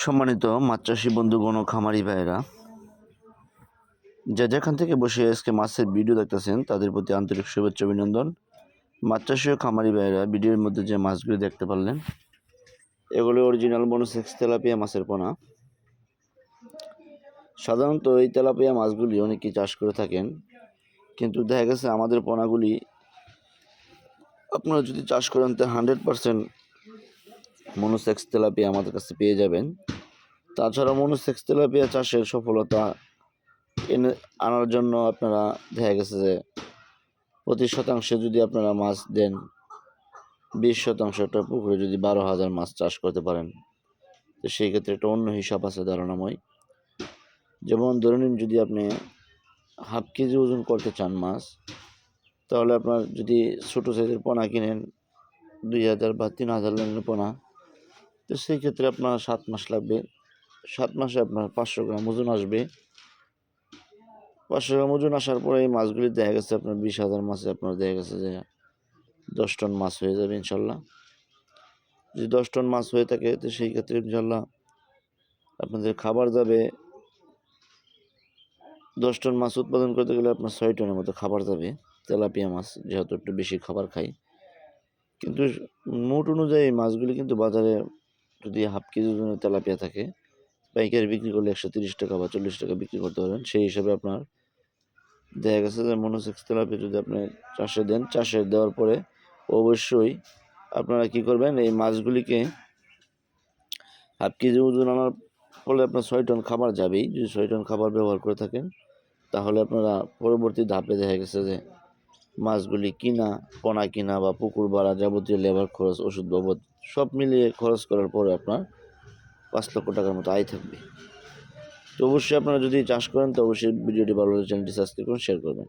সম্মানিত মাছ চাষি বন্ধুগণ ও খামারি ভাইয়েরা, যে যেখান থেকে বসে আজকে মাছের ভিডিও দেখতেছেন, তাদের প্রতি আন্তরিক শুভেচ্ছা, অভিনন্দন। মাছ চাষি ও খামারি ভাইয়েরা, ভিডিওর মধ্যে যে মাছগুলি দেখতে পারলেন, এগুলো অরিজিনাল মনোসেক্স তেলাপিয়া মাছের পোনা। সাধারণত এই তেলাপিয়া মাছগুলি অনেকেই চাষ করে থাকেন, কিন্তু দেখা গেছে আমাদের পোনাগুলি আপনারা যদি চাষ করেন, তো হান্ড্রেড পারসেন্ট মনোসেক্স তেলাপিয়া আমাদের কাছে পেয়ে যাবেন। তাছাড়া মনোসেক্স তেলাপিয়া চাষের সফলতা এনে আনার জন্য আপনারা দেখা গেছে যে প্রতি শতাংশে যদি আপনারা মাছ দেন, বিশ শতাংশ একটা পুকুরে যদি বারো হাজার মাছ চাষ করতে পারেন, তো সেই ক্ষেত্রে একটা অন্য হিসাব আছে ধারণাময়। যেমন ধরে নিন যদি আপনি হাফ কেজি ওজন করতে চান মাছ, তাহলে আপনার যদি ছোটো সাইজের পোনা কিনেন, দুই হাজার বা তিন হাজার লাইনের পোনা তো সেই ক্ষেত্রে আপনার সাত মাস লাগবে। সাত মাসে আপনার পাঁচশো গ্রাম ওজন আসবে। পাঁচশো গ্রাম ওজন আসার পরে এই মাছগুলি দেখা গেছে আপনার বিশ হাজার মাছে আপনার দেখা গেছে যে দশ টন মাছ হয়ে যাবে ইনশাল্লাহ। যদি দশ টন মাছ হয়ে থাকে, তো সেই ক্ষেত্রে ইনশাল্লাহ আপনাদের খাবার যাবে। দশ টন মাছ উৎপাদন করতে গেলে আপনার ছয় টনের মতো খাবার যাবে, তেলাপিয়া মাছ, যেহেতু একটু বেশি খাবার খায় কিন্তু মোট অনুযায়ী মাছগুলি কিন্তু বাজারে যদি হাফ কেজি ওজনের তেলাপিয়া থাকে পাইকারি বিক্রি করলে একশো তিরিশ টাকা বা চল্লিশ টাকা বিক্রি করতে পারেন। সেই হিসাবে আপনার দেখা গেছে যে মনোসেক্স তেলাপিয়া যদি আপনি চাষে দেন, চাষে দেওয়ার পরে অবশ্যই আপনারা কি করবেন, এই মাছগুলিকে হাফ কেজি ওজন আনার ফলে আপনার ছয় টন খাবার যাবেই। যদি ছয় টন খাবার ব্যবহার করে থাকেন, তাহলে আপনারা পরবর্তী ধাপে দেখা গেছে যে মাছগুলি কিনা, পোনা কিনা বা পুকুর ভাড়া যাবতীয় লেবার খরচ, ওষুধ বাবদ সব মিলিয়ে খরচ করার পরে আপনার পাঁচ লক্ষ টাকার মতো আয় থাকবে। তো অবশ্যই আপনারা যদি চাষ করেন, তো অবশ্যই ভিডিওটি ভালো চ্যানেলটি সাবস্ক্রাইব করুন শেয়ার করবেন।